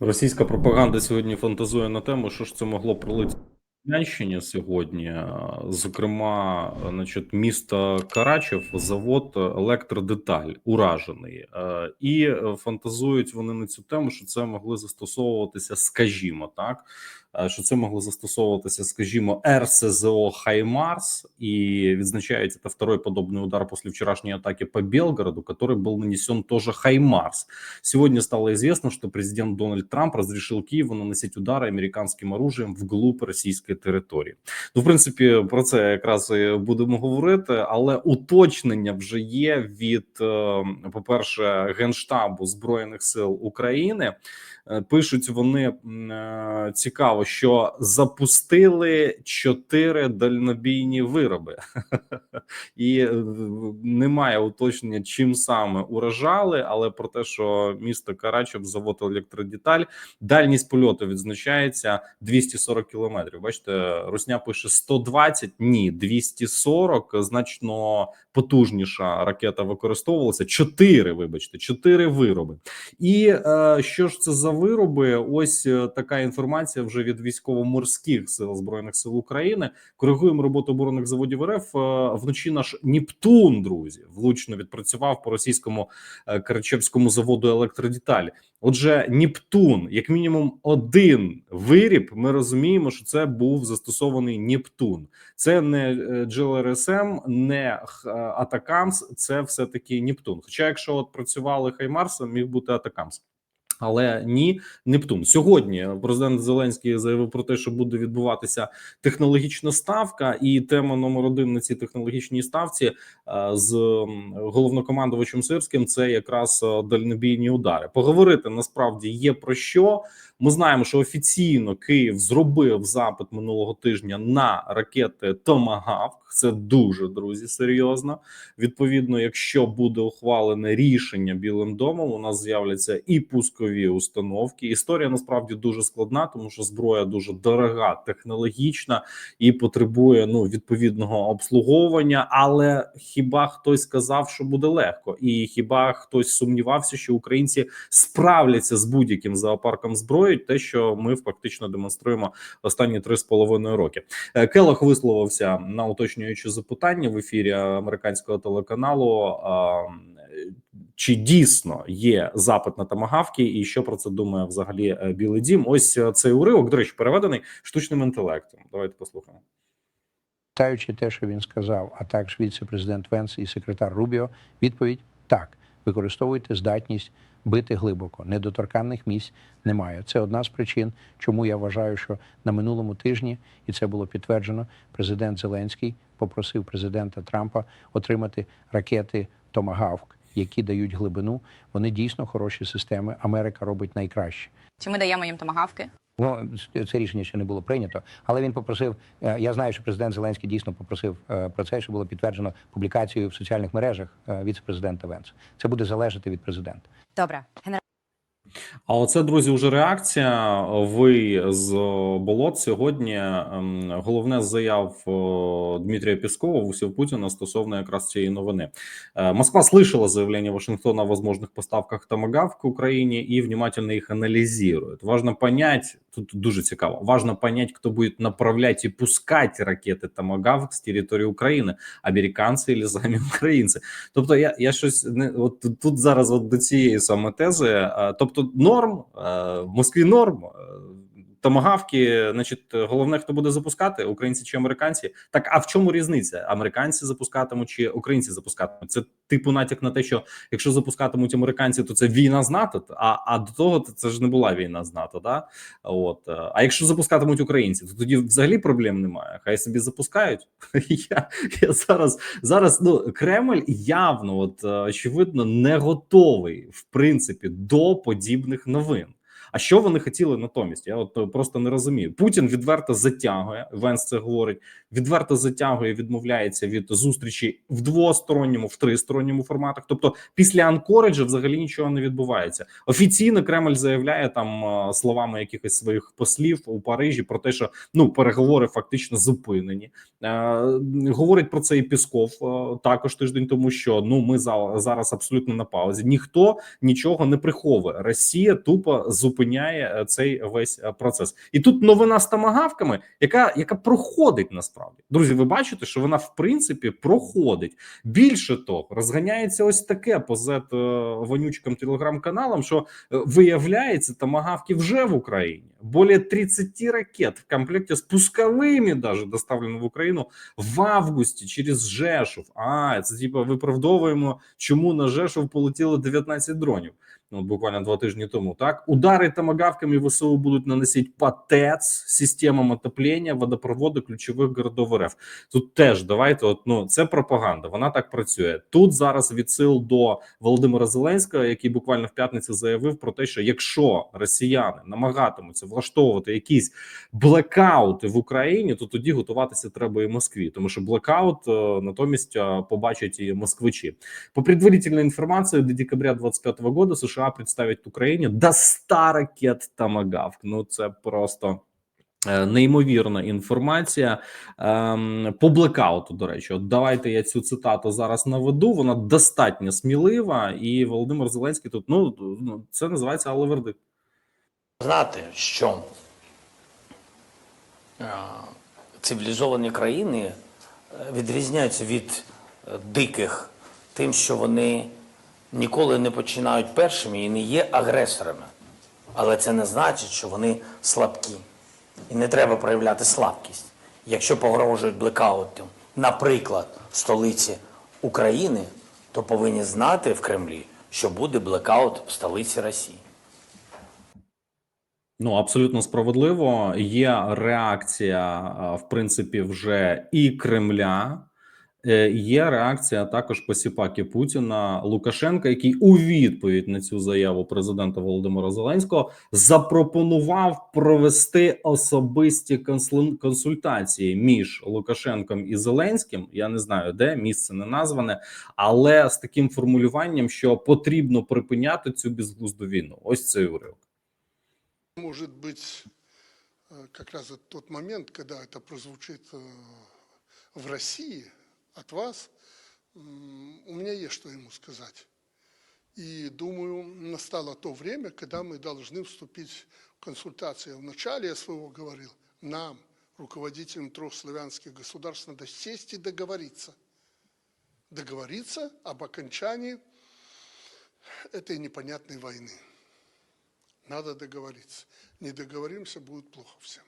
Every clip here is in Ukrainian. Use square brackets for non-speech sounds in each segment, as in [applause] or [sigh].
Російська пропаганда сьогодні фантазує на тему, що ж це могло пролити Донеччині сьогодні. Зокрема, значить, місто Карачев, завод електродеталь уражений, Е, і е, фантазують вони на цю тему, що це могли застосовуватися, скажімо так, що це могло застосовуватися, скажімо, РСЗО Хаймарс, і відзначають это второй подобный удар после вчерашней атаки по Белгороду, который был нанесен тоже Хаймарс. Сегодня стало известно, что президент Дональд Трамп разрешил Киеву наносить удары американським оружием вглуб російської території. Ну, в принципі, про це якраз і будемо говорити, але уточнення вже є від, е, по-перше, генштабу збройних сил України. Е, Пишуть вони е, цікаво, що запустили чотири дальнобійні вироби, [laughs] і е, немає уточнення, чим саме уражали, але про те, що місто Карачев, завод електродеталь, дальність польоту відзначається 240 кілометрів. Бачите, Русня пише 120, ні, 240, значно потужніша ракета використовувалася. Чотири, вибачте, чотири вироби. І е, що ж це за вироби? Ось е, така інформація вже від військово-морських сил збройних сил України. Коригуємо роботу оборонних заводів РФ. Е, вночі наш Нептун, друзі, влучно відпрацював по російському е, Карачевському заводу електродеталь. Отже, Нептун, як мінімум, один виріб. Ми розуміємо, що це був застосований Нептун. Це не GLRSM, не е, Атакамс, це все таки Нептун. Хоча, якщо от працювали Хаймарс, міг бути Атакамс. Але ні, Нептун сьогодні. Президент Зеленський заявив про те, що буде відбуватися технологічна ставка, і тема номер один на цій технологічній ставці е, з головнокомандувачем Сирським це якраз е, дальнобійні удари. Поговорити насправді є про що. Ми знаємо, що офіційно Київ зробив запит минулого тижня на ракети Томагавк. Це дуже друзі серйозно. Відповідно, якщо буде ухвалене рішення Білим домом, у нас з'являться і пускові установки. Історія насправді дуже складна, тому що зброя дуже дорога, технологічна і потребує ну відповідного обслуговування. Але хіба хтось сказав, що буде легко, і хіба хтось сумнівався, що українці справляться з будь-яким зоопарком зброї, те, що ми фактично демонструємо останні три з половиною роки. Е, Келох висловився на уточнюючі запитання в ефірі американського телеканалу. е, Чи дійсно є запит на тамагавки, і що про це думає взагалі е, Білий Дім? Ось цей уривок, до речі, переведений штучним інтелектом. Давайте послухаємо. Читаючи те, що він сказав, а також віце-президент Венс і секретар Рубіо, відповідь так: використовуйте здатність бити глибоко. Недоторканних місць немає. Це одна з причин, чому я вважаю, що на минулому тижні, і це було підтверджено, президент Зеленський попросив президента Трампа отримати ракети Томагавк, які дають глибину. Вони дійсно хороші системи. Америка робить найкраще. Чи ми даємо їм томагавки? Ну, це рішення ще не було прийнято, але він попросив. е, Я знаю, що президент Зеленський дійсно попросив е, про це, що було підтверджено публікацією в соціальних мережах е, віце-президента Венс. Це буде залежати від президента. Добре, генерал. А оце, друзі, вже реакція. Ви з болот сьогодні. ем, Головне заяв Дмитрия Пескова, усів Путіна стосовно якраз цієї новини. Е, Москва слышала заявление Вашингтона о возможных поставках томагавк к Украине и внимательно их анализирует. Важно понять, тут дуже цікаво, важно понять, кто будет направлять и пускать ракети томагавк з території України, американці или самі українці. Тобто, я, я щось не от тут зараз от до цієї саме тези. е, Тобто, норм е, в Москві норм. Томагавки, значить, головне, хто буде запускати, українці чи американці. Так, а в чому різниця? Американці запускатимуть чи українці запускатимуть? Це типу натяк на те, що якщо запускатимуть американці, то це війна з НАТО. А а до того це ж не була війна з НАТО. Да? От е, а якщо запускатимуть українці, то тоді взагалі проблем немає. Хай собі запускають. [laughs] Я, я зараз зараз ну Кремль явно, от е, очевидно, не готовий в принципі до подібних новин. А що вони хотіли натомість? Я от е, просто не розумію. Путін відверто затягує. Венс це говорить. Відверто затягує, відмовляється від зустрічі в двосторонньому, в тристоронньому форматах. Тобто, після Анкориджа взагалі нічого не відбувається. Офіційно Кремль заявляє там е, словами якихось своїх послів у Парижі про те, що ну переговори фактично зупинені. Е, говорить про це і Пісков е, також тиждень тому, що ну ми за- зараз абсолютно на паузі. Ніхто нічого не приховує. Росія тупо зупинила зупиняє е, цей весь е, процес. І тут новина з тамагавками, яка яка проходить насправді. Друзі, ви бачите, що вона в принципі проходить. Більше того, розганяється ось таке по зет е, вонючкам телеграм-каналам, що виявляється, тамагавки вже в Україні. Более 30 ракет в комплекте с пусковыми даже доставлено в Україну в августі через Жешув. А це типа виправдовуємо, чому на Жешув полетіло 19 дронів. Ну, буквально два тижні тому. Так удари томагавками ВСУ будуть наносити по ТЕЦ, системам отоплення, водопроводу ключових городов РФ. Тут теж давайте, от ну це пропаганда. Вона так працює. Тут зараз відсил до Володимира Зеленського, який буквально в п'ятницю заявив про те, що якщо росіяни намагатимуться влаштовувати якісь блекаути в Україні, то тоді готуватися треба і Москві, тому що блекаут е, натомість е, побачать і москвичі. По предварительной информации, до декабря 2025 года США представят Україні до 100 ракет «Томагавк». Ну, це просто е, неймовірна інформація. Ем, по блекауту, до речі, от давайте я цю цитату зараз наведу. Вона достатньо смілива, і Володимир Зеленський тут, ну, ну це називається але вердикт. знати, що е, цивілізовані країни е, відрізняються від диких тим, що вони ніколи не починають першими і не є агресорами. Але це не значить, що вони слабкі. І не треба проявляти слабкість. Якщо погрожують блекаутом, наприклад, столиці України, то повинні знати в Кремлі, що буде блекаут в столиці Росії. Ну абсолютно справедливо. Є реакція, в принципі, вже і Кремля. Е, Є реакція також посіпаки Путіна Лукашенка, який у відповідь на цю заяву президента Володимира Зеленського запропонував провести особисті консул- консультації між Лукашенком і Зеленським. Я не знаю, де місце не назване, але з таким формулюванням, що потрібно припиняти цю безглузду війну. Ось цей уривок. Может быть, э, как раз это тот момент, когда это прозвучит э, в России От вас, у меня есть что ему сказать. И думаю, настало то время, когда мы должны вступить в консультации. Вначале я своего говорил, нам, руководителям трех славянских государств, надо сесть и договориться. Договориться об окончании этой непонятной войны. Надо договориться. Не договоримся, будет плохо всем.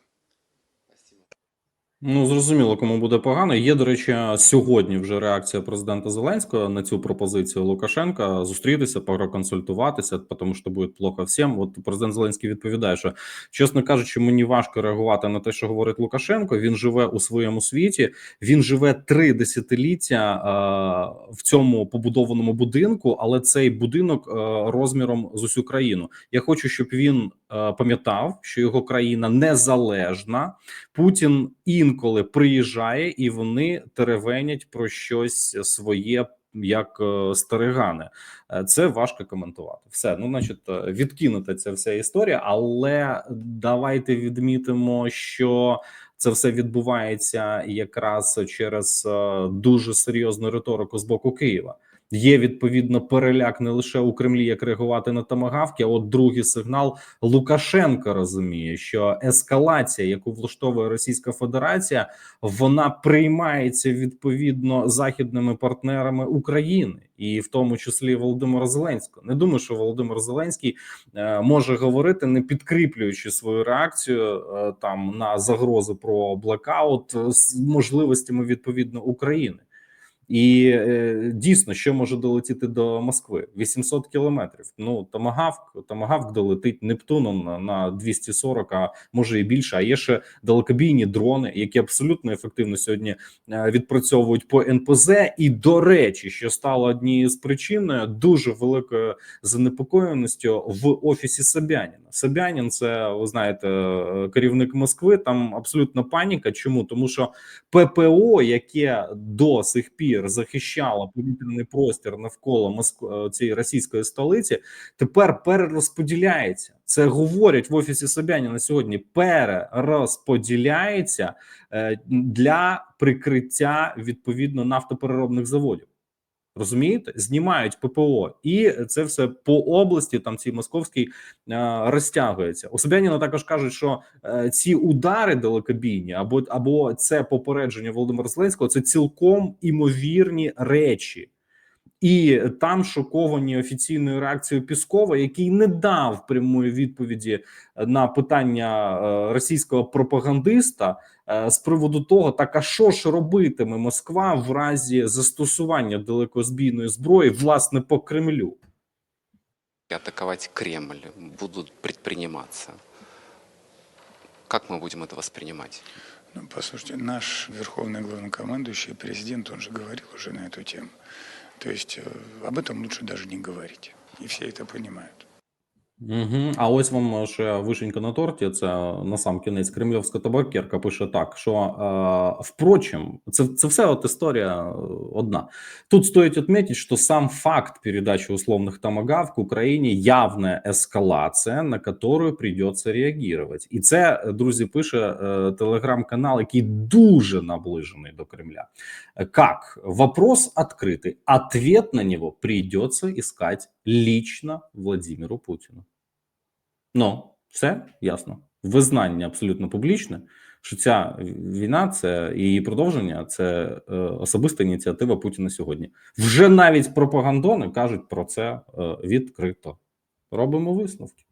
Ну зрозуміло, кому буде погано. Є, до речі, сьогодні вже реакція президента Зеленського на цю пропозицію Лукашенка зустрітися, проконсультуватися, тому що буде плохо всім. От президент Зеленський відповідає, що чесно кажучи, мені важко реагувати на те, що говорить Лукашенко. Він живе у своєму світі. Він живе три десятиліття е, в цьому побудованому будинку, але цей будинок е, розміром з усю країну. Я хочу, щоб він пам'ятав, що його країна незалежна. Путін інколи приїжджає і вони теревенять про щось своє. Як е, старигани, Е, це важко коментувати. Все, ну значить, е, відкинута ця вся історія, але давайте відмітимо, що це все відбувається якраз через е, дуже серйозну риторику з боку Києва. Є відповідно переляк не лише у Кремлі, як реагувати на тамагавки. А от другий сигнал Лукашенко розуміє, що ескалація, яку влаштовує Російська Федерація, вона приймається відповідно західними партнерами України, і в тому числі Володимира Зеленського. Не думаю, що Володимир Зеленський е, може говорити, не підкріплюючи свою реакцію е, там на загрози про блекаут е, з можливостями відповідно України. І е, дійсно, що може долетіти до Москви? 800 кілометрів. Ну томагавк, томагавк долетить Нептуном на, на 240, а може і більше. А є ще далекобійні дрони, які абсолютно ефективно сьогодні е, відпрацьовують по НПЗ. І до речі, що стало однією з причин е, дуже великою занепокоєністю в офісі Собяніна. Собянін, це ви знаєте, керівник Москви. Там абсолютна паніка. Чому тому, що ППО, яке до сих пір захищало повітряний простір навколо Москви цієї російської столиці, тепер перерозподіляється. Це говорять в офісі Собяніна сьогодні. Перерозподіляється е, для прикриття відповідно нафтопереробних заводів. Розумієте, знімають ППО, і це все по області, там цій московській е, розтягується. У Собяніна також кажуть, що е, ці удари далекобійні або або це попередження Володимира Зеленського це цілком імовірні речі. І там шоковані офіційною реакцією Піскова, який не дав прямої відповіді на питання е, російського пропагандиста е, з приводу того, так а що ж робитиме Москва в разі застосування далекозбійної зброї власне по Кремлю. атаковать Кремль будут предприниматься. Как мы будем это воспринимать? Ну, послушайте, наш верховный главнокомандующий, президент, он же говорил уже на эту тему. То есть э, об этом лучше даже не говорить. И все это понимают. Угу. А ось вам ще вишенька на торті. Це на сам кінець кремлівська табакерка пише так: що е, впрочем, це, це все от історія е, одна. Тут стоит отметить, что сам факт передачи условных томагавк Украине явная эскалация, на которую придется реагировать. І це, друзі, пише е, телеграм-канал, який дуже наближений до Кремля. Э, Как? Вопрос открытый. Ответ на него придется искать лично Владимиру Путіну. Ну, все ясно. Визнання абсолютно публічне, що ця війна, це її продовження, це е, особиста ініціатива Путіна сьогодні. Вже навіть пропагандони кажуть про це е, відкрито. Робимо висновки.